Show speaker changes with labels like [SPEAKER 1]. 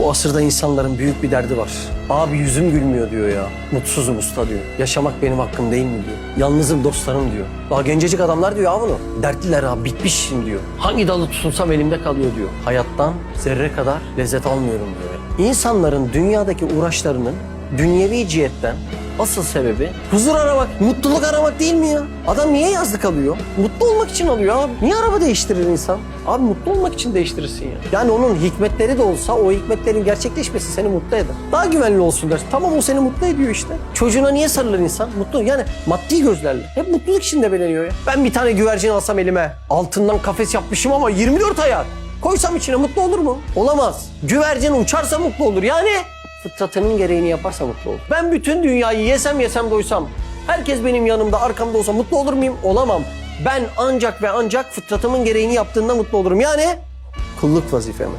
[SPEAKER 1] Bu asırda insanların büyük bir derdi var. Abi yüzüm gülmüyor diyor ya. Mutsuzum usta diyor. Yaşamak benim hakkım değil mi diyor. Yalnızım dostlarım diyor. Daha gencecik adamlar diyor abi bunu. Dertliler abi bitmişim diyor. Hangi dalı tutunsam elimde kalıyor diyor. Hayattan zerre kadar lezzet almıyorum diyor. İnsanların dünyadaki uğraşlarının dünyevi cihetten asıl sebebi huzur aramak, mutluluk aramak değil mi ya? Adam niye yazlık alıyor? Mutlu olmak için alıyor abi. Niye araba değiştirir insan? Abi mutlu olmak için değiştirirsin ya. Yani onun hikmetleri de olsa o hikmetlerin gerçekleşmesi seni mutlu eder. Daha güvenli olsun dersin. Tamam o seni mutlu ediyor işte. Çocuğuna niye sarılır insan? Mutlu. Yani maddi gözlerle. Hep mutluluk içinde beleniyor ya. Ben bir tane güvercin alsam elime. Altından kafes yapmışım ama 24 ayak. Koysam içine mutlu olur mu? Olamaz. Güvercin uçarsa mutlu olur. Yani fıtratının gereğini yaparsa mutlu olur. Ben bütün dünyayı yesem yesem doysam, herkes benim yanımda arkamda olsa mutlu olur muyum? Olamam. Ben ancak ve ancak fıtratımın gereğini yaptığında mutlu olurum. Yani kulluk vazifemi.